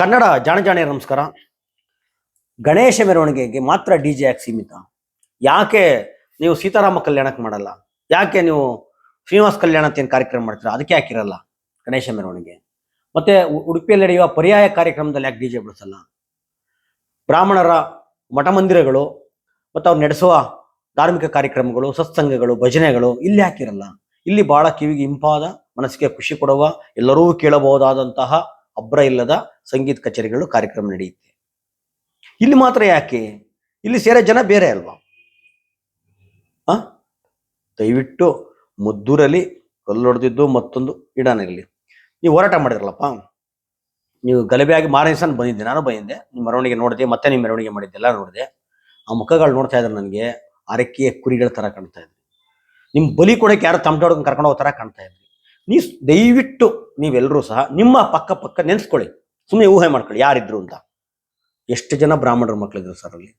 ಕನ್ನಡ ಜಾಣ ಜಾಣೆ ನಮಸ್ಕಾರ. ಗಣೇಶ ಮೆರವಣಿಗೆಗೆ ಮಾತ್ರ ಡಿ ಜೆ ಯಾಕೆ ಸೀಮಿತ? ಯಾಕೆ ನೀವು ಸೀತಾರಾಮ ಕಲ್ಯಾಣಕ್ಕೆ ಮಾಡಲ್ಲ? ಯಾಕೆ ನೀವು ಶ್ರೀನಿವಾಸ ಕಲ್ಯಾಣ ಅಂತ ಏನು ಕಾರ್ಯಕ್ರಮ ಮಾಡ್ತೀರಾ? ಅದಕ್ಕೆ ಯಾಕಿರಲ್ಲ ಗಣೇಶ ಮೆರವಣಿಗೆ? ಮತ್ತೆ ಉಡುಪಿಯಲ್ಲಿ ನಡೆಯುವ ಪರ್ಯಾಯ ಕಾರ್ಯಕ್ರಮದಲ್ಲಿ ಯಾಕೆ ಡಿ ಜೆ ಬಳಸಲ್ಲ ಬ್ರಾಹ್ಮಣರ ಮಠ ಮಂದಿರಗಳು ಮತ್ತು ಅವ್ರು ನಡೆಸುವ ಧಾರ್ಮಿಕ ಕಾರ್ಯಕ್ರಮಗಳು, ಸತ್ಸಂಗಗಳು, ಭಜನೆಗಳು ಇಲ್ಲಿ ಹಾಕಿರಲ್ಲ ಇಲ್ಲಿ ಬಹಳ ಕಿವಿಗೆ ಇಂಪಾದ, ಮನಸ್ಸಿಗೆ ಖುಷಿ ಕೊಡುವ, ಎಲ್ಲರೂ ಕೇಳಬಹುದಾದಂತಹ ಅಬ್ರ ಇಲ್ಲದ ಸಂಗೀತ ಕಚೇರಿಗಳು ಕಾರ್ಯಕ್ರಮ ನಡೆಯುತ್ತೆ. ಇಲ್ಲಿ ಮಾತ್ರ ಯಾಕೆ? ಇಲ್ಲಿ ಸೇರೋ ಜನ ಬೇರೆ ಅಲ್ವಾ? ಆ? ದಯವಿಟ್ಟು ಮದ್ದೂರಲ್ಲಿ ಕಲ್ಲೊಡೆದಿದ್ದು ಮತ್ತೊಂದು ಇಡಾನಿರಲಿ ನೀವು ಹೋರಾಟ ಮಾಡಿದ್ರಲ್ಲಪ್ಪ? ನೀವು ಗಲಭೆಯಾಗಿ ಮಾರನೇ ದಿವಸ ಬಂದಿದ್ದೆ, ನಾನು ಬಂದಿದ್ದೆ. ನಿಮ್ಮ ಮೆರವಣಿಗೆ ನೋಡಿದೆ, ಮತ್ತೆ ನಿಮ್ಮ ಮೆರವಣಿಗೆ ಮಾಡಿದ್ದೆ ಎಲ್ಲ ನೋಡಿದೆ. ಆ ಮುಖಗಳು ನೋಡ್ತಾ ಇದ್ರೆ ನನಗೆ ಅರಕೆಯ ಕುರಿಗಳ ಥರ ಕಾಣ್ತಾ ಇದ್ರು ನಿಮ್ಮ ಬಲಿ ಕೊಡೋಕೆ ಯಾರು ತಮ್ಮ ಕರ್ಕೊಂಡು ಹೋಗೋ ಥರ ಕಾಣ್ತಾ ಇದ್ರಿ ನೀವು ದಯವಿಟ್ಟು ನೀವೆಲ್ಲರೂ ಸಹ ನಿಮ್ಮ ಪಕ್ಕ ಪಕ್ಕ ನೆನೆಸ್ಕೊಳ್ಳಿ. ಸುಮ್ಮನೆ ಊಹೆ ಮಾಡ್ಕೊಳ್ಳಿ, ಯಾರಿದ್ರು ಅಂತ. ಎಷ್ಟು ಜನ ಬ್ರಾಹ್ಮಣರ ಮಕ್ಕಳಿದ್ರು ಸರ್ ಅಲ್ಲಿ?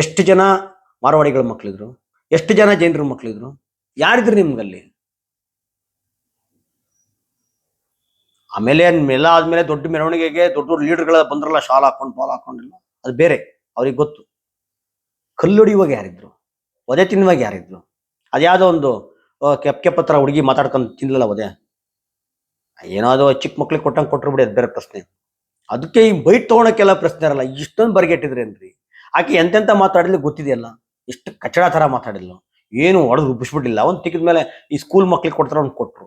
ಎಷ್ಟು ಜನ ಮಾರವಾಡಿಗಳ ಮಕ್ಕಳಿದ್ರು ಎಷ್ಟು ಜನ ಜೈನರ ಮಕ್ಕಳಿದ್ರು ಯಾರಿದ್ರು ನಿಮ್ಗಲ್ಲಿ? ಆಮೇಲೆ ಎಲ್ಲ ಆದ್ಮೇಲೆ ದೊಡ್ಡ ಮೆರವಣಿಗೆಗೆ ದೊಡ್ಡ ದೊಡ್ಡ ಲೀಡರ್ಗಳ ಬಂದ್ರಲ್ಲ, ಶಾಲ್ ಹಾಕೊಂಡು ಬಾಲ್ ಹಾಕೊಂಡಿಲ್ಲ ಅದು ಬೇರೆ, ಅವ್ರಿಗೆ ಗೊತ್ತು. ಕಲ್ಲೊಡಿಯುವಾಗ ಯಾರಿದ್ರು? ಒದೆ ತಿನ್ನುವಾಗ ಯಾರಿದ್ರು? ಅದ್ಯಾವುದೋ ಒಂದು ಆ, ಕೆಪ್ ಹತ್ರ ಹುಡುಗಿ ಮಾತಾಡ್ಕೊಂಡು ತಿನ್ಲಲ್ಲ ಅದೇ ಏನೋ ಅದು ಚಿಕ್ಕ ಮಕ್ಳಿಗೆ ಕೊಟ್ಟಂಗೆ ಕೊಟ್ಟರು ಬಿಡಿ ಅದು ಬೇರೆ ಪ್ರಶ್ನೆ. ಅದಕ್ಕೆ ಈ ಬೈಟ್ ತೊಗೊಳಕ್ಕೆಲ್ಲ ಪ್ರಶ್ನೆ ಇರಲ್ಲ ಇಷ್ಟೊಂದು ಬರ್ಗೆಟ್ಟಿದ್ರೇನ್ರಿ? ಆಕೆ ಎಂತೆಂಥ ಮಾತಾಡಲಿ ಗೊತ್ತಿದೆಯಲ್ಲ? ಇಷ್ಟು ಕಚಡ ಥರ ಮಾತಾಡಿಲ್ಲ ಏನು ಹೊಡೆದು ರುಬ್ಬಿಸ್ಬಿಟ್ಟಿಲ್ಲ ಒಂದು ತಿಕ್ಕಿದ ಮೇಲೆ ಈ ಸ್ಕೂಲ್ ಮಕ್ಳಿಗೆ ಕೊಡ್ತಾರ ಅವ್ನು ಕೊಟ್ರು.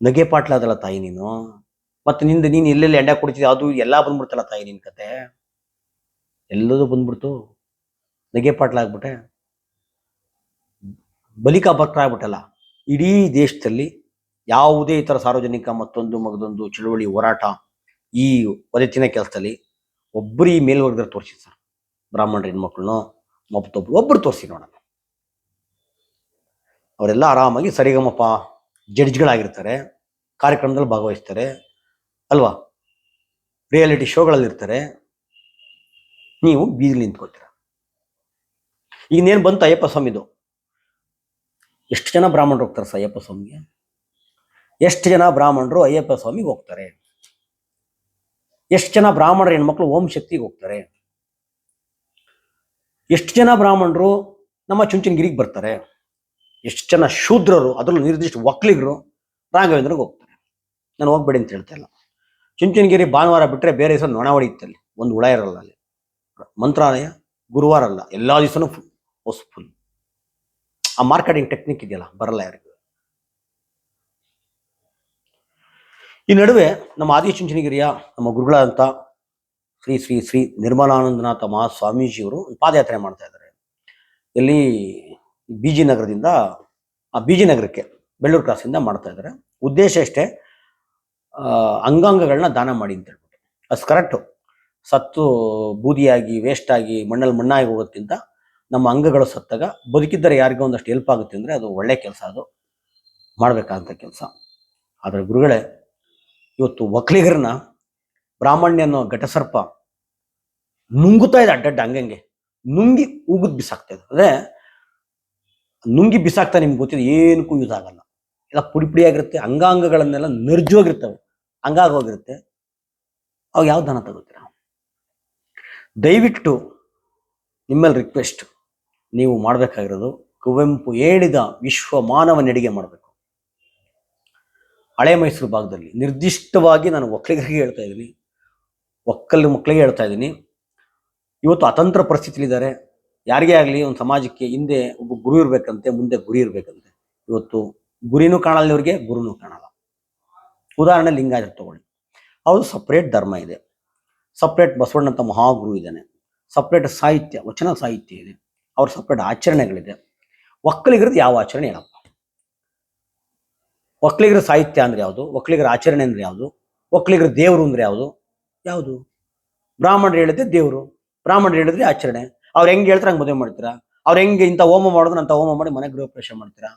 ನಗೆ ಪಾಟ್ಲಾದಲ್ಲ ತಾಯಿ ನೀನು? ಮತ್ತೆ ನಿಂದ ನೀನು ಎಲ್ಲೆಲ್ಲಿ ಎಂಡ ಕುಡಿತಿದ್ದೆ ಅದು ಎಲ್ಲ ಬಂದ್ಬಿಡ್ತಲ್ಲ ತಾಯಿ ನಿನ್ ಕತೆ. ಎಲ್ಲದೂ ಬಂದ್ಬಿಡ್ತು. ನಗೆ ಪಾಟ್ಲ ಆಗ್ಬಿಟ್ಟೆ. ಬಲಿಕ ಭಕ್ತರ ಆಗ್ಬಿಟ್ಟಲ್ಲ. ಇಡೀ ದೇಶದಲ್ಲಿ ಯಾವುದೇ ಇತರ ಸಾರ್ವಜನಿಕ ಮತ್ತೊಂದು ಮಗದೊಂದು ಚಳುವಳಿ ಹೋರಾಟ ಈ ಒದೆತ್ತಿನ ಕೆಲಸದಲ್ಲಿ ಒಬ್ಬರಿ ಮೇಲ್ವರ್ಗದ ತೋರಿಸಿ ಸರ್. ಬ್ರಾಹ್ಮಣರ ಹೆಣ್ಮಕ್ಳನ್ನೋ ಮತ್ತೊಬ್ರು ಒಬ್ಬರು ತೋರಿಸಿ ನೋಡೋಣ. ಅವರೆಲ್ಲ ಆರಾಮಾಗಿ ಸರಿಗಮಪ ಜಡ್ಜ್ಗಳಾಗಿರ್ತಾರೆ, ಕಾರ್ಯಕ್ರಮದಲ್ಲಿ ಭಾಗವಹಿಸ್ತಾರೆ, ಅಲ್ವಾ? ರಿಯಾಲಿಟಿ ಶೋಗಳಲ್ಲಿರ್ತಾರೆ. ನೀವು ಬೀದಿಲಿ ನಿಂತ್ಕೊಳ್ತೀರ. ಬಂತ ಬಂತು ಅಯ್ಯಪ್ಪ ಸ್ವಾಮಿದು? ಎಷ್ಟು ಜನ ಬ್ರಾಹ್ಮಣರು ಹೋಗ್ತಾರೆ ಅಯ್ಯಪ್ಪ ಸ್ವಾಮಿಗೆ? ಎಷ್ಟು ಜನ ಬ್ರಾಹ್ಮಣರು ಅಯ್ಯಪ್ಪ ಸ್ವಾಮಿಗೆ ಹೋಗ್ತಾರೆ? ಎಷ್ಟು ಜನ ಬ್ರಾಹ್ಮಣರು ಹೆಣ್ಮಕ್ಳು ಓಂ ಶಕ್ತಿಗೆ ಹೋಗ್ತಾರೆ? ಎಷ್ಟು ಜನ ಬ್ರಾಹ್ಮಣರು ನಮ್ಮ ಚುಂಚನಗಿರಿಗೆ ಬರ್ತಾರೆ? ಎಷ್ಟು ಜನ ಶೂದ್ರರು, ಅದರಲ್ಲೂ ನಿರ್ದಿಷ್ಟ ಒಕ್ಕಲಿಗರು ರಾಘವೇಂದ್ರಿಗೆ ಹೋಗ್ತಾರೆ. ನಾನು ಹೋಗ್ಬೇಡಿ ಅಂತ ಹೇಳ್ತಾ ಇಲ್ಲ. ಚುಂಚನಗಿರಿ ಭಾನುವಾರ ಬಿಟ್ಟರೆ ಬೇರೆ ದಿವಸ ನೊಣ ಹೊಡೆಯುತ್ತಲ್ಲಿ ಒಂದು ಹುಳ ಇರಲ್ಲ ಅಲ್ಲಿ. ಮಂತ್ರಾಲಯ, ಗುರುವಾರ ಅಲ್ಲ, ಎಲ್ಲ ದಿವಸನೂ ಫುಲ್ ಫುಲ್ ಆ ಮಾರ್ಕೆಟಿಂಗ್ ಟೆಕ್ನಿಕ್ ಇದೆಯಲ್ಲ, ಬರಲ್ಲ ಯಾರಿಗೂ. ಈ ನಡುವೆ ನಮ್ಮ ಆದಿಚುಂಚನಗಿರಿಯ ನಮ್ಮ ಗುರುಗಳಾದಂಥ ಶ್ರೀ ಶ್ರೀ ಶ್ರೀ ನಿರ್ಮಲಾನಂದನಾಥ ಮಹಾಸ್ವಾಮೀಜಿಯವರು ಒಂದು ಪಾದಯಾತ್ರೆ ಮಾಡ್ತಾ ಇದ್ದಾರೆ. ಇಲ್ಲಿ ಬಿ ಜಿ ನಗರದಿಂದ, ಆ ಬಿ ಜಿ ನಗರಕ್ಕೆ, ಬೆಳ್ಳೂರು ಕ್ರಾಸಿಂದ ಮಾಡ್ತಾ ಇದ್ದಾರೆ. ಉದ್ದೇಶ ಅಷ್ಟೇ ಅಂಗಾಂಗಗಳನ್ನ ದಾನ ಮಾಡಿ ಅಂತ ಹೇಳ್ಬಿಟ್ಟು. ಅಸ್ ಕರೆಕ್ಟು ಸತ್ತು ಬೂದಿಯಾಗಿ ವೇಸ್ಟ್ ಆಗಿ, ಮಣ್ಣಲ್ಲಿ ಮಣ್ಣಾಗಿ ಹೋಗೋದ್ಕಿಂತ ನಮ್ಮ ಅಂಗಗಳು ಸತ್ತಾಗ ಬದುಕಿದ್ದರೆ ಯಾರಿಗೋ ಒಂದಷ್ಟು ಹೆಲ್ಪ್ ಆಗುತ್ತೆ ಅಂದರೆ ಅದು ಒಳ್ಳೆ ಕೆಲಸ, ಅದು ಮಾಡಬೇಕಾದಂಥ ಕೆಲಸ. ಆದರೆ ಗುರುಗಳೇ, ಇವತ್ತು ಒಕ್ಕಲಿಗರನ್ನ ಬ್ರಾಹ್ಮಣ್ಯ ಅನ್ನೋ ಘಟಸರ್ಪ ನುಂಗುತ್ತಾ ಇದೆ ಅಡ್ಡಡ್ಡ ಹಂಗಂಗೆ ನುಂಗಿ ಉಗಿದ್ ಬಿಸಾಕ್ತಾ ಇದೆ. ಅದೇ ನುಂಗಿ ಬಿಸಾಕ್ತಾ ನಿಮ್ಗೆ ಗೊತ್ತಿದೆ ಏನಕ್ಕೂ ಯೂಸ್ ಆಗಲ್ಲ. ಎಲ್ಲ ಪುಡಿ ಪುಡಿಯಾಗಿರುತ್ತೆ, ಅಂಗಾಂಗಗಳನ್ನೆಲ್ಲ ನರ್ಜೋಗಿರ್ತವೆ. ಹಂಗಾಗೋಗಿರುತ್ತೆ ಅವಾಗ ಯಾವ ಧನ ತಗೋತೀರಾ? ದಯವಿಟ್ಟು ನಿಮ್ಮಲ್ಲಿ ರಿಕ್ವೆಸ್ಟ್ ನೀವು ಮಾಡಬೇಕಾಗಿರೋದು ಕುವೆಂಪು ಹೇಳಿದ ವಿಶ್ವ ಮಾನವ ನಡಿಗೆ ಮಾಡಬೇಕು. ಹಳೆ ಮೈಸೂರು ಭಾಗದಲ್ಲಿ ನಿರ್ದಿಷ್ಟವಾಗಿ ನಾನು ಒಕ್ಕಲಿಗರಿಗೆ ಹೇಳ್ತಾ ಇದ್ದೀನಿ. ಒಕ್ಕಲು ಮಕ್ಕಳಿಗೆ ಹೇಳ್ತಾ ಇದ್ದೀನಿ. ಇವತ್ತು ಅತಂತ್ರ ಪರಿಸ್ಥಿತಿಲಿದ್ದಾರೆ ಯಾರಿಗೇ ಆಗಲಿ ಒಂದು ಸಮಾಜಕ್ಕೆ ಹಿಂದೆ ಒಬ್ಬ ಗುರು ಇರಬೇಕಂತೆ, ಮುಂದೆ ಗುರಿ ಇರಬೇಕಂತೆ. ಇವತ್ತು ಗುರಿನೂ ಕಾಣಲ್ಲ ಇವ್ರಿಗೆ, ಗುರುನೂ ಕಾಣಲ್ಲ. ಉದಾಹರಣೆ ಲಿಂಗಾಯತ ತಗೊಳ್ಳಿ. ಅವರು ಸಪ್ರೇಟ್ ಧರ್ಮ ಇದೆ. ಸಪ್ರೇಟ್ ಬಸವಣ್ಣಂತ ಮಹಾಗುರು ಇದ್ದಾನೆ. ಸಪ್ರೇಟ್ ಸಾಹಿತ್ಯ, ವಚನ ಸಾಹಿತ್ಯ ಇದೆ. ಅವ್ರ ಸಪ್ರೇಟ್ ಆಚರಣೆಗಳಿದೆ. ಒಕ್ಕಲಿಗರದ್ದು ಯಾವ ಆಚರಣೆ ಹೇಳಪ್ಪ ಒಕ್ಕಲಿಗರ ಸಾಹಿತ್ಯ ಅಂದ್ರೆ ಯಾವುದು? ಒಕ್ಕಲಿಗರ ಆಚರಣೆ ಅಂದ್ರೆ ಯಾವುದು? ಒಕ್ಕಲಿಗರ ದೇವರು ಅಂದ್ರೆ ಯಾವುದು? ಯಾವುದು? ಬ್ರಾಹ್ಮಣರು ಹೇಳಿದ್ರೆ ದೇವರು. ಬ್ರಾಹ್ಮಣರು ಹೇಳಿದ್ರೆ ಆಚರಣೆ. ಅವ್ರು ಹೆಂಗೆ ಹೇಳ್ತಾರೆ ಹಂಗೆ ಮದುವೆ ಮಾಡ್ತೀರಾ? ಅವ್ರು ಹೆಂಗೆ ಇಂಥ ಹೋಮ ಮಾಡಿದ್ರೆ ಅಂತ ಹೋಮ ಮಾಡಿ ಮನೆ ಗೃಹ ಪ್ರವೇಶ ಮಾಡ್ತೀರಾ?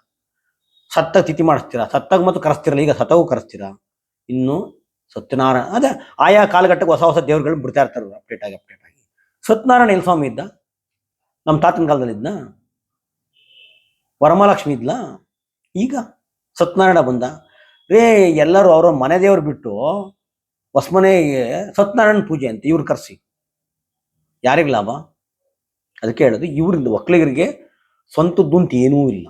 ಸತ್ತ ತಿಥಿ ಮಾಡಿಸ್ತೀರಾ? ಸತ್ತಾಗ ಮತ್ತು ಕರೆಸ್ತಿರಲ್ಲ, ಈಗ ಸತ್ತಗೂ ಕರೆಸ್ತೀರಾ? ಇನ್ನು ಸತ್ಯನಾರಾಯಣ, ಅದೇ ಆಯಾ ಕಾಲಘಟ್ಟಕ್ಕೆ ಹೊಸ ಹೊಸ ದೇವ್ರುಗಳು ಬಿಡ್ತಾ ಇರ್ತಾರೆ ಅಪ್ಡೇಟ್ ಆಗಿ ಅಪ್ಡೇಟ್ ಆಗಿ. ಸತ್ಯನಾರಾಯಣ ಸ್ವಾಮಿ ಇದ್ದ? ನಮ್ಮ ತಾತನ ಕಾಲದಲ್ಲಿ ಇದ್ನ? ವರಮಹಾಲಕ್ಷ್ಮಿ ಇದ್ಲಾ? ಈಗ ಸತ್ಯನಾರಾಯಣ ಬಂದ. ರೇ, ಎಲ್ಲರೂ ಅವರ ಮನೆ ದೇವ್ರು ಬಿಟ್ಟು ಹೊಸ್ಮನೆಗೆ ಸತ್ಯನಾರಾಯಣ ಪೂಜೆ ಅಂತ ಇವ್ರು ಕರೆಸಿ. ಯಾರಿಗೆ ಲಾಭ? ಅದಕ್ಕೆ ಹೇಳೋದು, ಇವ್ರಿಂದ ಒಕ್ಕಲಿಗರಿಗೆ ಸ್ವಂತದ್ದು ಅಂತ ಏನೂ ಇಲ್ಲ.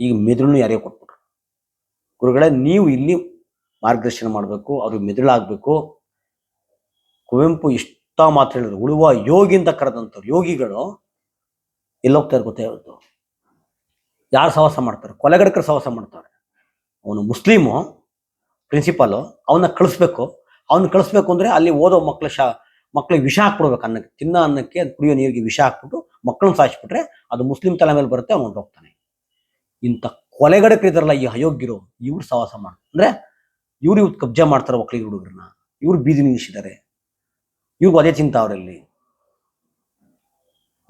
ಈಗ ಮೆದುಳನ್ನು ಯಾರಿಗೆ ಕೊಟ್ಬಿಟ್ರು. ಗುರುಗಳೇ, ನೀವು ಇಲ್ಲಿ ಮಾರ್ಗದರ್ಶನ ಮಾಡಬೇಕು, ಅವ್ರಿಗೆ ಮೆದುಳಾಗಬೇಕು. ಕುವೆಂಪು ಇಷ್ಟ ಮಾತು ಹೇಳಿದ್ರು. ಉಳುವ ಯೋಗಿ ಅಂತ ಕರೆದಂಥವ್ರು, ಯೋಗಿಗಳು ಎಲ್ಲೋಗ್ತಾರೆ ಗೊತ್ತೇ ಇವತ್ತು ಯಾರು ಸಹವಾಸ ಮಾಡ್ತಾರೆ? ಕೊಲೆಗಡಕರು ಸಹವಾಸ ಮಾಡ್ತಾರೆ. ಅವನು ಮುಸ್ಲಿಮು ಪ್ರಿನ್ಸಿಪಾಲು ಅವನ್ನ ಕಳಿಸ್ಬೇಕು. ಅವನ್ನ ಕಳಿಸ್ಬೇಕು ಅಂದ್ರೆ ಅಲ್ಲಿ ಓದೋ ಮಕ್ಕಳ ಶಾ, ಮಕ್ಳಿಗೆ ವಿಷ ಹಾಕ್ಬಿಡ್ಬೇಕು ಅನ್ನಕ್ಕೆ. ತಿನ್ನ ಅನ್ನಕ್ಕೆ, ಕುಡಿಯೋ ನೀರಿಗೆ ವಿಷ ಹಾಕ್ಬಿಟ್ಟು ಮಕ್ಕಳನ್ನ ಸಾಯಿಸ್ಬಿಟ್ರೆ ಅದು ಮುಸ್ಲಿಂ ತಲೆ ಮೇಲೆ ಬರುತ್ತೆ ಅವನು ಹೋಗ್ತಾನೆ. ಇಂಥ ಕೊಲೆಗಡಕರು ಇದಾರಲ್ಲ ಈ ಅಯೋಗ್ಯರು, ಇವ್ರು ಸಹವಾಸ ಮಾಡ್ತಾರೆ. ಅಂದ್ರೆ ಇವ್ರು ಇವತ್ತು ಕಬ್ಜಾ ಮಾಡ್ತಾರೆ ಮಕ್ಕಳಿಗೆ ಹುಡುಗರನ್ನ. ಇವ್ರು ಬೀದಿ ನಿಲ್ಲಿಸಿದ್ದಾರೆ. ಇವ್ರು ಅದೇ ಚಿಂತ ಅವರಲ್ಲಿ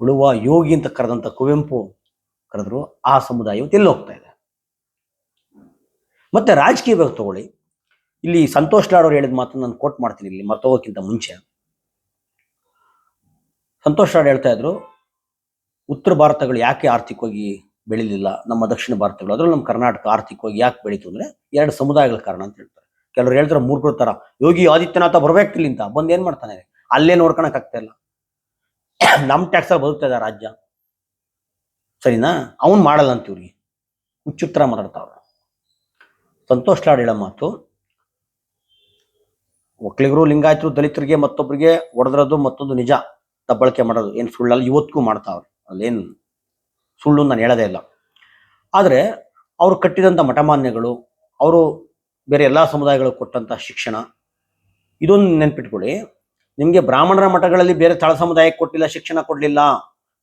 ಉಳುವ ಯೋಗಿ ಅಂತ ಕರೆದಂತ ಕುವೆಂಪು ಕರೆದ್ರು, ಆ ಸಮುದಾಯ ಎಲ್ಲಿ ಹೋಗ್ತಾ ಇದೆ? ಮತ್ತೆ ರಾಜಕೀಯ ಬಗ್ಗೆ ತಗೊಳ್ಳಿ. ಇಲ್ಲಿ ಸಂತೋಷ್ ಲಾಡ್ ಅವ್ರು ಹೇಳಿದ ಮಾತು ನಾನು ಕೋಟ್ ಮಾಡ್ತೀನಿ ಇಲ್ಲಿ, ಮರ್ತೋಗೋಕ್ಕಿಂತ ಮುಂಚೆ. ಸಂತೋಷ್ ಲಾಡ್ ಹೇಳ್ತಾ ಇದ್ರು, ಉತ್ತರ ಭಾರತಗಳು ಯಾಕೆ ಆರ್ಥಿಕವಾಗಿ ಬೆಳಿಲಿಲ್ಲ? ನಮ್ಮ ದಕ್ಷಿಣ ಭಾರತಗಳು, ಅದ್ರಲ್ಲಿ ನಮ್ಮ ಕರ್ನಾಟಕ ಆರ್ಥಿಕವಾಗಿ ಯಾಕೆ ಬೆಳೀತು ಅಂದ್ರೆ ಎರಡು ಸಮುದಾಯಗಳ ಕಾರಣ ಅಂತ ಹೇಳ್ತಾರೆ. ಕೆಲವರು ಹೇಳ್ತಾರೆ ಮೂರ್ಖರ ತರ, ಯೋಗಿ ಆದಿತ್ಯನಾಥ ಬರಬೇಕು ಅಂತ ಬಂದು ಏನ್ ಮಾಡ್ತಾನೆ? ಅಲ್ಲೇ ನೋಡ್ಕೊಳಕ್ ಆಗ್ತಾ ಇಲ್ಲ. ನಮ್ ಟ್ಯಾಕ್ಸ್ ಬದುಕ್ತಾ ಇದೆ ರಾಜ್ಯ. ಸರಿನಾ? ಅವನ್ ಮಾಡಲ್ಲ ಅಂತ ಇವ್ರಿಗೆ. ಹುಚ್ಚುತ್ತರ ಮಾತಾಡ್ತಾವ್ರ ಸಂತೋಷ್ ಲಾಡ್ ಹೇಳೋ ಮಾತು. ಒಕ್ಕಲಿಗರು ಲಿಂಗಾಯತರು, ದಲಿತರಿಗೆ ಮತ್ತೊಬ್ಬರಿಗೆ ಹೊಡೆದ್ರದ್ದು ಮತ್ತೊಂದು ನಿಜ. ದಬ್ಬಳಕೆ ಮಾಡೋದು. ಏನು ಸುಳ್ಳಲ್ಲ ಇವತ್ತಿಗೂ ಮಾಡ್ತಾವ್ರೆ ಅಲ್ಲೇನು ಸುಳ್ಳು ನಾನು ಹೇಳದೇ ಇಲ್ಲ. ಆದರೆ ಅವರು ಕಟ್ಟಿದಂಥ ಮಠಮಾನ್ಯಗಳು, ಅವರು ಬೇರೆ ಎಲ್ಲ ಸಮುದಾಯಗಳು ಕೊಟ್ಟಂಥ ಶಿಕ್ಷಣ, ಇದೊಂದು ನೆನ್ಪಿಟ್ಕೊಳ್ಳಿ. ನಿಮಗೆ ಬ್ರಾಹ್ಮಣರ ಮಠಗಳಲ್ಲಿ ಬೇರೆ ತಳ ಸಮುದಾಯಕ್ಕೆ ಕೊಟ್ಟಿಲ್ಲ, ಶಿಕ್ಷಣ ಕೊಡಲಿಲ್ಲ.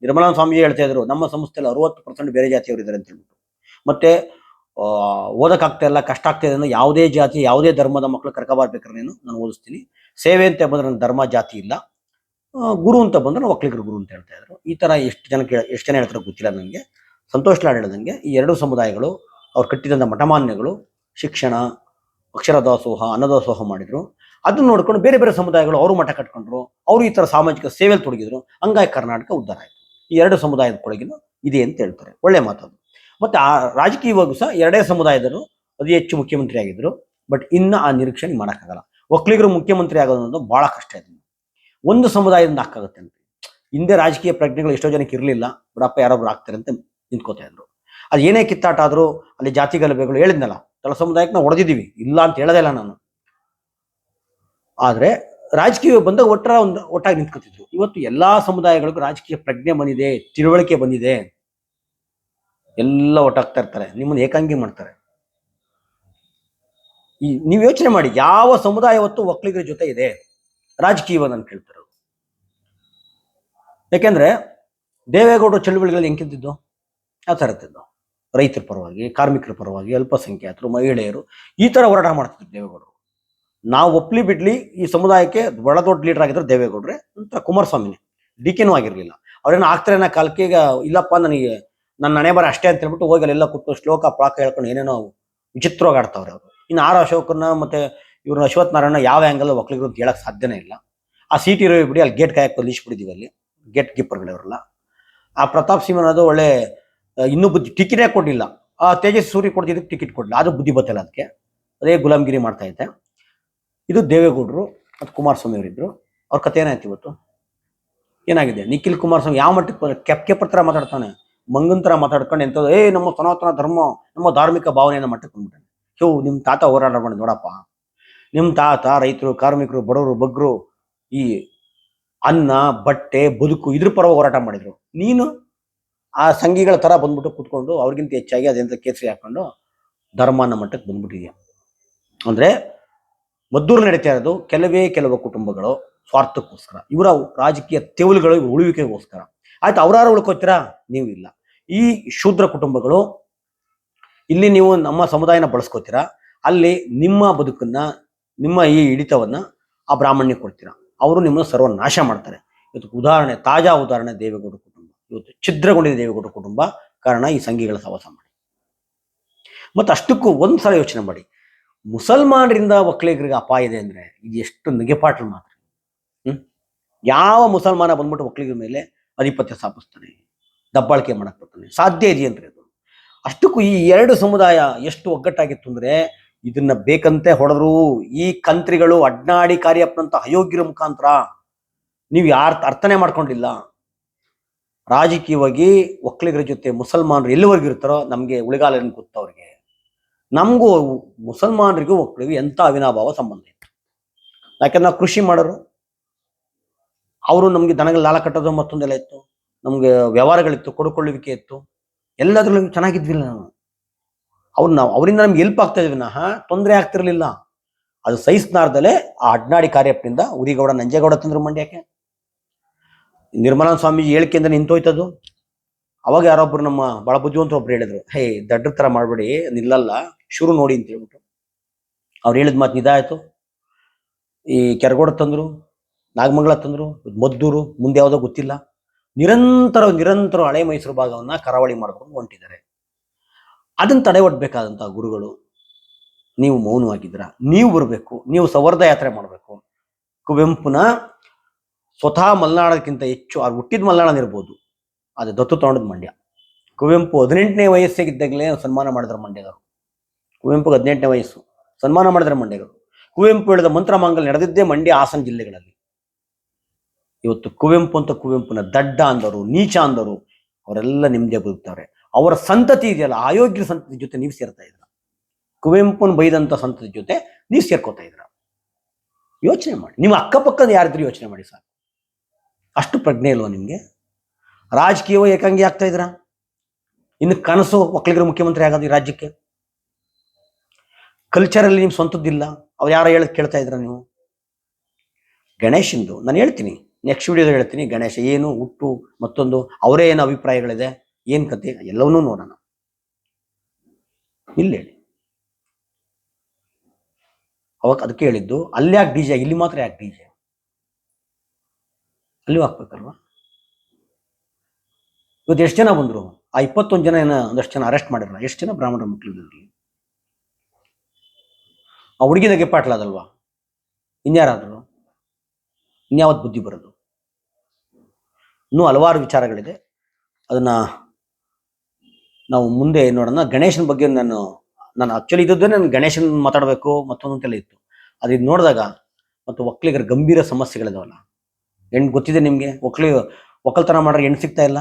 ನಿರ್ಮಲಾ ಸ್ವಾಮಿ ಹೇಳ್ತಾ ಇದ್ರು, ನಮ್ಮ ಸಂಸ್ಥೆಯಲ್ಲಿ ಅರವತ್ತು ಪರ್ಸೆಂಟ್ ಬೇರೆ ಜಾತಿಯವರು ಇದ್ದಾರೆ ಅಂತ ಹೇಳ್ಬಿಟ್ಟು. ಮತ್ತೆ ಓದಕ್ಕಾಗ್ತಾ ಇಲ್ಲ ಕಷ್ಟ ಆಗ್ತಾ ಇದೆ ಯಾವುದೇ ಜಾತಿ, ಯಾವುದೇ ಧರ್ಮದ ಮಕ್ಕಳು ಕರ್ಕೊಬರ್ಬೇಕಾದ್ರೆ ನೀನು ನಾನು ಓದಿಸ್ತೀನಿ. ಸೇವೆ ಅಂತ ಬಂದ್ರೆ ನನ್ನ ಧರ್ಮ ಜಾತಿ ಇಲ್ಲ. ಗುರು ಅಂತ ಬಂದ್ರೆ ಒಕ್ಕಲಿಗರು ಗುರು ಅಂತ ಹೇಳ್ತಾ ಇದ್ರು. ಈ ತರ ಎಷ್ಟು ಜನ ಎಷ್ಟು ಜನ ಹೇಳ್ತಾರೋ ಗೊತ್ತಿಲ್ಲ ನನಗೆ ಸಂತೋಷ್ ಲಾಡ್ ಹೇಳ್ದಂಗೆ, ಈ ಎರಡು ಸಮುದಾಯಗಳು ಅವ್ರು ಕಟ್ಟಿದಂಥ ಮಠಮಾನ್ಯಗಳು ಶಿಕ್ಷಣ ಅಕ್ಷರ ದಾಸೋಹ ಅನ್ನದಾಸೋಹ ಮಾಡಿದ್ರು. ಅದನ್ನ ನೋಡ್ಕೊಂಡು ಬೇರೆ ಬೇರೆ ಸಮುದಾಯಗಳು ಅವರು ಮಠ ಕಟ್ಕೊಂಡ್ರು, ಅವರು ಈ ಥರ ಸಾಮಾಜಿಕ ಸೇವೆಯಲ್ಲಿ ತೊಡಗಿದ್ರು. ಹಂಗಾಗಿ ಕರ್ನಾಟಕ ಉದ್ಧಾರ ಆಯ್ತು. ಈ ಎರಡು ಸಮುದಾಯದ ಕೊಡಗಿನ ಇದೆ ಅಂತ ಹೇಳ್ತಾರೆ. ಒಳ್ಳೆ ಮಾತದು ಮತ್ತೆ ಆ ರಾಜಕೀಯವಾಗೂ ಸಹ ಎರಡೇ ಸಮುದಾಯದವರು ಅತಿ ಹೆಚ್ಚು ಮುಖ್ಯಮಂತ್ರಿ ಆಗಿದ್ರು. ಬಟ್ ಇನ್ನ ಆ ನಿರೀಕ್ಷಣೆ ಮಾಡೋಕ್ಕಾಗಲ್ಲ. ಒಕ್ಕಲಿಗರು ಮುಖ್ಯಮಂತ್ರಿ ಆಗೋದು ಬಹಳ ಕಷ್ಟ ಇದೆ. ಒಂದು ಸಮುದಾಯದಿಂದ ಹಾಕಾಗುತ್ತೆ ಅಂತ. ಹಿಂದೆ ರಾಜಕೀಯ ಪ್ರಜ್ಞೆಗಳು ಎಷ್ಟೋ ಜನಕ್ಕೆ ಇರಲಿಲ್ಲ. ಬಡಪ್ಪ ಯಾರೊಬ್ರು ಆಗ್ತಾರೆ ಅಂತ ನಿಂತ್ಕೋತಾ ಇದ್ರು. ಅದು ಏನೇ ಕಿತ್ತಾಟ ಆದ್ರೂ ಅಲ್ಲಿ ಜಾತಿ ಗಲಭೆಗಳು ಹೇಳಿದ್ನಲ್ಲ. ತಳ ಸಮುದಾಯಕ್ಕೆ ನಾವು ಹೊಡೆದಿದ್ದೀವಿ. ಇಲ್ಲ ಅಂತ ಹೇಳೋದೇ ಇಲ್ಲ ನಾನು. ಆದ್ರೆ ರಾಜಕೀಯ ಬಂದಾಗ ಒಟ್ಟರ ಒಂದು ಒಟ್ಟಾಗಿ ನಿಂತ್ಕೊತಿದ್ರು. ಇವತ್ತು ಎಲ್ಲಾ ಸಮುದಾಯಗಳಿಗೂ ರಾಜಕೀಯ ಪ್ರಜ್ಞೆ ಬಂದಿದೆ, ತಿಳುವಳಿಕೆ ಬಂದಿದೆ. ಎಲ್ಲ ಒಟ್ಟಾಗ್ತಾ ಇರ್ತಾರೆ, ನಿಮ್ಮನ್ನು ಏಕಾಂಗಿ ಮಾಡ್ತಾರೆ. ಈ ನೀವು ಯೋಚನೆ ಮಾಡಿ, ಯಾವ ಸಮುದಾಯ ಇವತ್ತು ಒಕ್ಕಲಿಗರ ಜೊತೆ ಇದೆ? ರಾಜಕೀಯವಾಗಿ ನಾನು ಕೇಳ್ತಾರೆ ಯಾಕೆಂದ್ರೆ ದೇವೇಗೌಡರ ಚಳುವಳಿಗಳಲ್ಲಿ ಹೆಂಗಿದ್ದು ಆ ಥರ ಇರ್ತಿದ್ದು ರೈತರ ಪರವಾಗಿ, ಕಾರ್ಮಿಕರ ಪರವಾಗಿ, ಅಲ್ಪಸಂಖ್ಯಾತರು, ಮಹಿಳೆಯರು ಈ ಥರ ಹೋರಾಟ ಮಾಡ್ತಿದ್ರು ದೇವೇಗೌಡರು. ನಾವು ಒಪ್ಲಿ ಬಿಡ್ಲಿ ಈ ಸಮುದಾಯಕ್ಕೆ ಬಹಳ ದೊಡ್ಡ ಲೀಡರ್ ಆಗಿದ್ರು ದೇವೇಗೌಡ್ರೆ ಅಂತ ಕುಮಾರಸ್ವಾಮಿನೇ. ಡಿ ಕೆನೂ ಆಗಿರ್ಲಿಲ್ಲ. ಅವ್ರೇನೋ ಆಗ್ತಾರೆ ಅನ್ನೋ ಕಾಲಕ್ಕೆ ಇಲ್ಲಪ್ಪ ನನಗೆ ನನ್ನ ಹಣೆ ಬರ ಅಷ್ಟೇ ಅಂತ ಹೇಳ್ಬಿಟ್ಟು ಹೋಗಿ ಅಲ್ಲೆಲ್ಲ ಕೂತು ಶ್ಲೋಕ ಪಾಕ ಹೇಳ್ಕೊಂಡು ಏನೇನೋ ವಿಚಿತ್ರವಾಗಿ ಆಡ್ತಾವ್ರೆ ಅವರು. ಇನ್ನು ಆರ್ ಅಶೋಕನ ಮತ್ತೆ ಇವ್ರನ್ನ ಅಶ್ವಥ್ ನಾರಾಯಣ ಯಾವ ಆ್ಯಂಗಲ್ ಒಕ್ಕಲಿಗರು ಅಂತ ಹೇಳಕ್ ಸಾಧ್ಯನೇ ಇಲ್ಲ. ಆ ಸೀಟ್ ಇರೋ ಬಿಡಿ, ಅಲ್ಲಿ ಗೇಟ್ ಕಾಯಕ್ಕೆ ನಿಲ್ಲಿಸ್ಬಿಟ್ಟಿದೀವಿ ಅಲ್ಲಿ. ಗೇಟ್ ಕೀಪರ್ಗಳಿವ್ರಲ್ಲ ಆ ಪ್ರತಾಪ್ ಸಿಂಹ ಅನ್ನೋದು ಒಳ್ಳೆ ಇನ್ನೂ ಬುದ್ಧಿ ಟಿಕೆಟೇ ಕೊಡಲಿಲ್ಲ. ಆ ತೇಜಸ್ ಸೂರಿ ಕೊಡ್ತಿದ್ದಕ್ಕೆ ಟಿಕೆಟ್ ಕೊಡಲಿಲ್ಲ. ಅದು ಬುದ್ಧಿ ಬತ್ತಲ್ಲ ಅದಕ್ಕೆ. ಅದೇ ಗುಲಾಮಗಿರಿ ಮಾಡ್ತಾ ಇದ್ದೆ. ಇದು ದೇವೇಗೌಡರು ಮತ್ತು ಕುಮಾರಸ್ವಾಮಿ ಅವರಿದ್ದರು ಅವ್ರ ಕಥೆ ಏನಾಯ್ತು ಇವತ್ತು? ಏನಾಗಿದೆ? ನಿಖಿಲ್ ಕುಮಾರಸ್ವಾಮಿ ಯಾವ ಮಟ್ಟಕ್ಕೆ ಕೆಪ್ ಕೆಪ್ಪ ಥರ ಮಾತಾಡ್ತಾನೆ, ಮಂಗನ್ ಥರ ಮಾತಾಡ್ಕೊಂಡು ಎಂಥದ್ದು, ಏ, ನಮ್ಮ ಸನಾತನ ಧರ್ಮ, ನಮ್ಮ ಧಾರ್ಮಿಕ ಭಾವನೆಯನ್ನು ಮಟ್ಟಕ್ಕೆ ಬಂದ್ಬಿಟ್ಟಾನೆ. ಹ್ಯೋ ನಿಮ್ಮ ತಾತ ಹೋರಾಟ ಮಾಡಿ ನೋಡಪ್ಪ. ನಿಮ್ಮ ತಾತ, ರೈತರು, ಕಾರ್ಮಿಕರು, ಬಡವರು, ಬಗ್ಗರು, ಈ ಅನ್ನ, ಬಟ್ಟೆ, ಬದುಕು ಇದ್ರ ಪರವ ಹೋರಾಟ ಮಾಡಿದ್ರು. ನೀನು ಆ ಸಂಘಿಗಳ ಥರ ಬಂದ್ಬಿಟ್ಟು ಕೂತ್ಕೊಂಡು ಅವ್ರಿಗಿಂತ ಹೆಚ್ಚಾಗಿ ಅದೆಂತ ಕೇಸರಿ ಹಾಕೊಂಡು ಧರ್ಮ ಅನ್ನೋ ಮಟ್ಟಕ್ಕೆ ಬಂದ್ಬಿಟ್ಟಿದ್ಯಾ? ಅಂದ್ರೆ ಮದ್ದೂರು ನಡೀತಾ ಇರೋದು ಕೆಲವೇ ಕೆಲವು ಕುಟುಂಬಗಳು ಸ್ವಾರ್ಥಕ್ಕೋಸ್ಕರ. ಇವರ ರಾಜಕೀಯ ತೆವಲುಗಳು ಉಳಿವಿಕೆಗೋಸ್ಕರ. ಆಯ್ತು, ಅವರಾರು ಉಳ್ಕೋತೀರಾ? ನೀವು ಇಲ್ಲ. ಈ ಶೂದ್ರ ಕುಟುಂಬಗಳು, ಇಲ್ಲಿ ನೀವು ನಮ್ಮ ಸಮುದಾಯನ ಬಳಸ್ಕೋತೀರಾ? ಅಲ್ಲಿ ನಿಮ್ಮ ಬದುಕನ್ನ, ನಿಮ್ಮ ಈ ಹಿಡಿತವನ್ನ ಆ ಬ್ರಾಹ್ಮಣ್ಯ ಕೊಡ್ತೀರಾ? ಅವರು ನಿಮ್ಮನ್ನು ಸರ್ವನಾಶ ಮಾಡ್ತಾರೆ. ಇವತ್ತು ಉದಾಹರಣೆ, ತಾಜಾ ಉದಾಹರಣೆ ದೇವೇಗೌಡ ಕುಟುಂಬ. ಇವತ್ತು ಛಿದ್ರಗೊಂಡಿದೆ ದೇವೇಗೌಡ ಕುಟುಂಬ. ಕಾರಣ ಈ ಸಂಘಿಗಳ ಸವಾಸ ಮಾಡಿ. ಮತ್ತೆ ಅಷ್ಟಕ್ಕೂ ಒಂದ್ಸಲ ಯೋಚನೆ ಮಾಡಿ. ಮುಸಲ್ಮಾನರಿಂದ ಒಕ್ಕಲಿಗರಿಗೆ ಅಪಾಯ ಇದೆ ಅಂದ್ರೆ ಇದು ಎಷ್ಟು ನಗೆಪಾಟ್ಲು ಮಾತ್ರ. ಯಾವ ಮುಸಲ್ಮಾನ ಬಂದ್ಬಿಟ್ಟು ಒಕ್ಕಲಿಗರ ಮೇಲೆ ಅಧಿಪತ್ಯ ಸ್ಥಾಪಿಸ್ತಾನೆ? ದಬ್ಬಾಳಿಕೆ ಮಾಡಕ್ ಬರ್ತಾನೆ. ಸಾಧ್ಯ ಇದೆಯಂದ್ರೆ ಅದು? ಅಷ್ಟಕ್ಕೂ ಈ ಎರಡು ಸಮುದಾಯ ಎಷ್ಟು ಒಗ್ಗಟ್ಟಾಗಿತ್ತು ಅಂದರೆ ಇದನ್ನ ಬೇಕಂತೆ ಹೊಡೆದ್ರು ಈ ಕಂತ್ರಿಗಳು ಅಡ್ನಾಡಿ ಕಾರ್ಯಪ್ಪನಂತ ಅಯೋಗ್ಯರ ಮುಖಾಂತರ ನೀವು ಯಾರು ಅರ್ಥನೆ ಮಾಡ್ಕೊಂಡಿಲ್ಲ. ರಾಜಕೀಯವಾಗಿ ಒಕ್ಕಲಿಗರ ಜೊತೆ ಮುಸಲ್ಮಾನರು ಎಲ್ಲಿವರೆಗೂ ಇರ್ತಾರೋ ನಮಗೆ ಉಳಿಗಾಲ ಗೊತ್ತು ಅವ್ರಿಗೆ. ನಮಗೂ ಮುಸಲ್ಮಾನರಿಗೂ ಒಕ್ಕಲಿಗೂ ಎಂಥ ಅವಿನಾಭಾವ ಸಂಬಂಧ ಇತ್ತು ಯಾಕಂದ್ರೆ ನಾವು ಕೃಷಿ ಮಾಡೋರು, ಅವರು ನಮಗೆ ದನಗಳ ಲಾಲ ಕಟ್ಟೋದು ಮತ್ತೊಂದೆಲ್ಲ ಇತ್ತು, ನಮಗೆ ವ್ಯವಹಾರಗಳಿತ್ತು ಕೊಡುಕೊಳ್ಳುವಿಕೆ ಇತ್ತು, ಎಲ್ಲದರಲ್ಲೂ ಚೆನ್ನಾಗಿದ್ವಿಲ್ಲ ನಾವು. ಅವ್ರು ನಾವು, ಅವರಿಂದ ನಮ್ಗೆ ಎಲ್ಪ್ ಆಗ್ತಾ ಇದ್ವಿ ನಾ ತೊಂದರೆ ಆಗ್ತಿರ್ಲಿಲ್ಲ. ಅದು ಸಹಿಸ್ನಾರ್ದಲೆ ಆ ಅಡ್ನಾಡಿ ಕಾರ್ಯಪ್ಪನಿಂದ ಉರಿಗೌಡ, ನಂಜೇಗೌಡ ತಂದ್ರು ಮಂಡ್ಯಕ್ಕೆ. ನಿರ್ಮಲಾ ಸ್ವಾಮೀಜಿ ಹೇಳಿಕೆಯಿಂದ ನಿಂತೋಯ್ತದು. ಅವಾಗ ಯಾರೊಬ್ರು ನಮ್ಮ ಬಹಳ ಬುದ್ಧಿವಂತ ಒಬ್ರು ಹೇಳಿದ್ರು, ಹೇ, ದಡ್ರ ತರ ಮಾಡ್ಬೇಡಿ, ನಿಲ್ಲಲ್ಲ, ಶುರು ನೋಡಿ ಅಂತ ಹೇಳ್ಬಿಟ್ಟು ಅವ್ರು ಹೇಳಿದ ಮಾತು ನಿದಾಯ್ತು ಈ ಕೆರಗೋಡ ತಂದ್ರು, ನಾಗಮಂಗಲ ತಂದ್ರು, ಮದ್ದೂರು, ಮುಂದೆ ಯಾವುದೋ ಗೊತ್ತಿಲ್ಲ. ನಿರಂತರ ನಿರಂತರ ಹಳೆ ಮೈಸೂರು ಭಾಗವನ್ನ ಕರಾವಳಿ ಮಾಡ್ಕೊಂಡು ಹೊಂಟಿದ್ದಾರೆ. ಅದನ್ನ ತಡೆ ಗುರುಗಳು, ನೀವು ಮೌನವಾಗಿದ್ರ ನೀವು ಬರಬೇಕು, ನೀವು ಸವರ್ಧ ಯಾತ್ರೆ ಮಾಡಬೇಕು. ಕುವೆಂಪುನ ಸ್ವತಃ ಮಲೆನಾಡಕ್ಕಿಂತ ಹೆಚ್ಚು, ಅವ್ರು ಹುಟ್ಟಿದ ಮಲೆನಾಡ ಇರ್ಬೋದು ಅದು ದತ್ತು ತಗೊಂಡದ್ ಮಂಡ್ಯ. ಕುವೆಂಪು ಹದಿನೆಂಟನೇ ವಯಸ್ಸಿಗಿದ್ದಾಗಲೇ ಸನ್ಮಾನ ಮಾಡಿದ್ರು ಮಂಡ್ಯದವರು. ಕುವೆಂಪುಗೆ ಹದಿನೆಂಟನೇ ವಯಸ್ಸು. ಸನ್ಮಾನ ಮಾಡಿದ್ರೆ ಮಂಡ್ಯಗಳು ಕುವೆಂಪು ಹೇಳಿದ ಮಂತ್ರ ಮಾಂಗಲ್ಯ ನಡೆದಿದ್ದೇ ಮಂಡ್ಯ ಹಾಸನ ಜಿಲ್ಲೆಗಳಲ್ಲಿ. ಇವತ್ತು ಕುವೆಂಪು ಅಂತ ಕುವೆಂಪುನ ದಡ್ಡ ಅಂದರು, ನೀಚ ಅಂದರು, ಅವರೆಲ್ಲ ನಿಮ್ದೇ ಬದುಕ್ತಾರೆ ಅವರ ಸಂತತಿ ಇದೆಯಲ್ಲ ಆಯೋಗ್ಯ ಸಂತತಿ ಜೊತೆ ನೀವು ಸೇರ್ತಾ ಇದ್ರ ಕುವೆಂಪುನ ಬೈದಂತ ಸಂತತಿ ಜೊತೆ ನೀವು ಸೇರ್ಕೋತಾ ಇದ್ರ ಯೋಚನೆ ಮಾಡಿ. ನಿಮ್ಮ ಅಕ್ಕಪಕ್ಕದ ಯಾರಿದ್ರು ಯೋಚನೆ ಮಾಡಿ ಸರ್ ಅಷ್ಟು ಪ್ರಜ್ಞೆ ಇಲ್ವಾ ನಿಮ್ಗೆ? ರಾಜಕೀಯವ ಏಕಾಂಗಿ ಆಗ್ತಾ ಇದ್ರ ಇನ್ನು ಕನಸು ಒಕ್ಕಲಿಗರ ಮುಖ್ಯಮಂತ್ರಿ ಆಗೋದು ಈ ರಾಜ್ಯಕ್ಕೆ? ಕಲ್ಚರಲ್ಲಿ ನಿಮ್ ಸ್ವಂತದ್ದಿಲ್ಲ. ಅವ್ರು ಯಾರು ಹೇಳದ್ ಕೇಳ್ತಾ ಇದ್ರ ನೀವು? ಗಣೇಶಂದು ನಾನು ಹೇಳ್ತೀನಿ ನೆಕ್ಸ್ಟ್ ವಿಡಿಯೋದಲ್ಲಿ ಹೇಳ್ತೀನಿ, ಗಣೇಶ ಏನು ಹುಟ್ಟು ಮತ್ತೊಂದು, ಅವರೇ ಏನು ಅಭಿಪ್ರಾಯಗಳಿದೆ, ಏನ್ ಕತೆ, ಎಲ್ಲವನ್ನೂ ನೋಡೋಣ. ಇಲ್ಲ ಹೇಳಿ. ಅವಾಗ ಅದಕ್ಕೆ ಹೇಳಿದ್ದು, ಅಲ್ಲಿ ಯಾಕೆ ಡಿಜೆ ಇಲ್ಲಿ ಮಾತ್ರ ಯಾಕೆ ಡಿಜೆ ಅಲ್ಲಿ ಹಾಕ್ಬೇಕಲ್ವಾ? ಇವತ್ತು ಎಷ್ಟು ಜನ ಬಂದರು? ಆ ಇಪ್ಪತ್ತೊಂದು ಜನ ಏನೋ ಒಂದಷ್ಟು ಜನ ಅರೆಸ್ಟ್ ಮಾಡಿರಲ್ಲ ಎಷ್ಟು ಜನ ಬ್ರಾಹ್ಮಣರ ಮಕ್ಕಳು ಇದ್ರಲ್ಲಿ ಆ ಹುಡುಗಿದಾಗೆ ಪಾಟ್ಲಾದಲ್ವಾ ಇನ್ಯಾರಾದ್ರು? ಇನ್ಯಾವತ್ತು ಬುದ್ಧಿ ಬರೋದು? ಇನ್ನೂ ಹಲವಾರು ವಿಚಾರಗಳಿದೆ. ಅದನ್ನ ನಾವು ಮುಂದೆ ನೋಡೋಣ. ಗಣೇಶನ ಬಗ್ಗೆ ನಾನು ನಾನು ಆಕ್ಚುಲಿ ಇದ್ದದ್ದೇ ನಾನು ಗಣೇಶನ ಮಾತಾಡಬೇಕು ಮತ್ತೊಂದಂತೆಲ್ಲ ಇತ್ತು. ಅದು ಇದು ನೋಡಿದಾಗ ಮತ್ತು ಒಕ್ಕಲಿಗರ ಗಂಭೀರ ಸಮಸ್ಯೆಗಳಿದಾವಲ್ಲ. ಹೆಣ್ಣು ಗೊತ್ತಿದೆ ನಿಮಗೆ? ಒಕ್ಕಲಿ ಒಕ್ಕಲ್ತನ ಮಾಡ್ರೆ ಹೆಣ್ಣು ಸಿಗ್ತಾ ಇಲ್ಲ?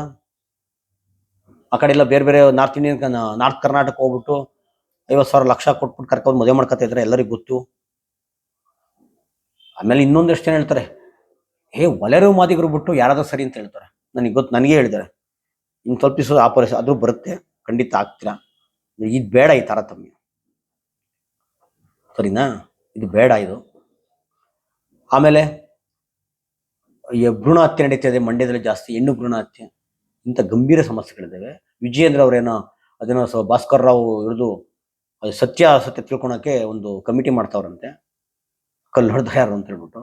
ಆ ಕಡೆ ಎಲ್ಲ ಬೇರೆ ಬೇರೆ ನಾರ್ತ್ ಇಂಡಿಯನ್ ನಾರ್ತ್ ಕರ್ನಾಟಕ ಹೋಗ್ಬಿಟ್ಟು ಐವತ್ತು ಸಾವಿರ ಲಕ್ಷ ಕೊಟ್ಬಿಟ್ಟು ಕರ್ಕೊಂಡು ಮದುವೆ ಮಾಡ್ಕೊತಾ ಎಲ್ಲರಿಗೂ ಗೊತ್ತು. ಆಮೇಲೆ ಇನ್ನೊಂದಷ್ಟು ಏನು ಹೇಳ್ತಾರೆ, ಹೇ, ಒಲೆರು ಮಾದಿಗರು ಬಿಟ್ಟು ಯಾರಾದ್ರೂ ಸರಿ ಅಂತ ಹೇಳ್ತಾರೆ. ನನಗೆ ಗೊತ್ತು ನನಗೆ ಹೇಳಿದ್ದಾರೆ. ಇನ್ನು ತಲುಪಿಸೋದು ಆಪರೇಷನ್ ಆದ್ರೂ ಬರುತ್ತೆ, ಖಂಡಿತ ಆಗ್ತೀರಾ? ಇದು ಬೇಡ ಈ ತಾರತಮ್ಯ. ಸರಿನಾ? ಇದು ಬೇಡ ಇದು. ಆಮೇಲೆ ಭ್ರೂಣ ಹತ್ಯೆ ನಡೀತಾ ಇದೆ ಮಂಡ್ಯದಲ್ಲಿ ಜಾಸ್ತಿ, ಹೆಣ್ಣು ಭ್ರೂಣ ಹತ್ಯೆ ಇಂಥ ಗಂಭೀರ ಸಮಸ್ಯೆಗಳಿದ್ದಾವೆ. ವಿಜಯೇಂದ್ರ ಅವರೇನೋ ಅದೇನೋ ಸ ಭಾಸ್ಕರ್ ರಾವ್ ಹಿಡಿದು ಸತ್ಯ ಸತ್ಯ ತಿಳ್ಕೊಳಕ್ಕೆ ಒಂದು ಕಮಿಟಿ ಮಾಡ್ತಾವ್ರಂತೆ. ಕಲ್ಲು ಯಾರು ಅಂತ ಹೇಳ್ಬಿಟ್ಟು.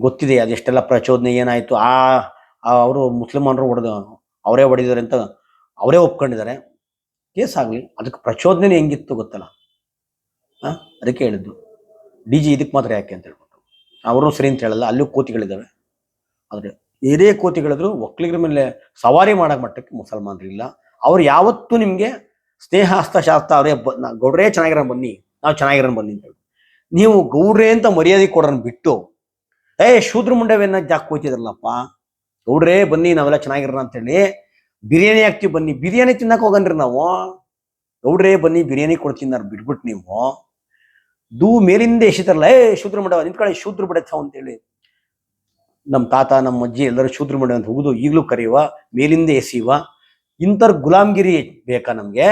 ಗೊತ್ತಿದೆ ಅದೆಷ್ಟೆಲ್ಲ ಪ್ರಚೋದನೆ, ಏನಾಯ್ತು, ಆ ಅವರು ಮುಸ್ಲಿಮಾನರು ಹೊಡೆದು ಅವರೇ ಹೊಡೆದಿದ್ದಾರೆ ಅಂತ ಅವರೇ ಒಪ್ಕೊಂಡಿದ್ದಾರೆ. ಕೇಸ್ ಆಗಲಿ, ಅದಕ್ಕೆ ಪ್ರಚೋದನೆ ಹೆಂಗಿತ್ತು ಗೊತ್ತಲ್ಲ. ಹಾಂ? ಅದಕ್ಕೆ ಹೇಳಿದ್ದು. ಡಿ ಜಿ ಇದಕ್ಕೆ ಮಾತ್ರ ಯಾಕೆ ಅಂತ ಹೇಳ್ಬಿಟ್ಟು. ಅವರು ಸರಿ ಅಂತ ಹೇಳಲ್ಲ, ಅಲ್ಲೂ ಕೋತಿಗಳಿದ್ದಾವೆ. ಆದರೆ ಏನೇ ಕೋತಿಗಳಿದ್ರು ಒಕ್ಕಲಿಗರ ಮೇಲೆ ಸವಾರಿ ಮಾಡೋ ಮಟ್ಟಕ್ಕೆ ಮುಸಲ್ಮಾನರಿಲ್ಲ ಅವ್ರು ಯಾವತ್ತೂ ನಿಮಗೆ ಸ್ನೇಹ, ಹಸ್ತಶಾಸ್ತ್ರ, ಅವರೇ ಬ ಗೌಡ್ರೇ ಚೆನ್ನಾಗಿರೋ ಬನ್ನಿ, ನಾವು ಚೆನ್ನಾಗಿರೋ ಬನ್ನಿ ಅಂತ ನೀವು ಗೌಡ್ರೆ ಅಂತ ಮರ್ಯಾದೆ ಕೊಡೋನ್ ಬಿಟ್ಟು, ಏ, ಶೂದ್ರ ಮುಂಡವೇನ ಜಾಕ್ ಕೋತಿದ್ರಲ್ಲಪ್ಪ ಗೌಡ್ರೇ ಬನ್ನಿ, ನಾವೆಲ್ಲ ಚೆನ್ನಾಗಿರೋಣ ಅಂತೇಳಿ ಬಿರಿಯಾನಿ ಹಾಕ್ತೀವಿ ಬನ್ನಿ. ಬಿರಿಯಾನಿ ತಿನ್ನಕ್ಕೆ ಹೋಗನ್ರಿ ನಾವು. ಗೌಡ್ರೇ ಬನ್ನಿ, ಬಿರಿಯಾನಿ ಕೊಡ್ತೀನಿ ನಾನು ಬಿಟ್ಬಿಟ್ಟು ನೀವು. ದೂ ಮೇಲಿಂದ ಎಸಿತಾರಲ್ಲ, ಏ, ಶೂದ್ರ ಮುಂಡೆವ, ನಿಂತ್ಕೊಳ್ಳಿ, ಶೂದ್ರ ಬಿಡತ್ತ ಅಂತೇಳಿ. ನಮ್ಮ ತಾತ ನಮ್ಮ ಅಜ್ಜಿ ಎಲ್ಲರೂ ಶೂದ್ರ ಮಾಡಿ ಅಂತ ಹೋಗುದು, ಈಗಲೂ ಕರೆಯುವ, ಮೇಲಿಂದ ಎಸೆಯುವ ಇಂಥರ್ ಗುಲಾಮ್ಗಿರಿ ಬೇಕಾ ನಮಗೆ?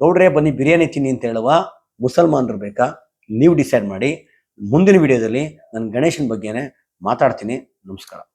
ಗೌಡ್ರೆ ಬನ್ನಿ, ಬಿರಿಯಾನಿ ತಿನ್ನಿ ಅಂತ ಹೇಳುವ ಮುಸಲ್ಮಾನರು ಬೇಕಾ? ನೀವು ಡಿಸೈಡ್ ಮಾಡಿ. ಮುಂದಿನ ವಿಡಿಯೋದಲ್ಲಿ ನಾನು ಗಣೇಶನ ಬಗ್ಗೆನೇ ಮಾತಾಡ್ತೀನಿ. ನಮಸ್ಕಾರ.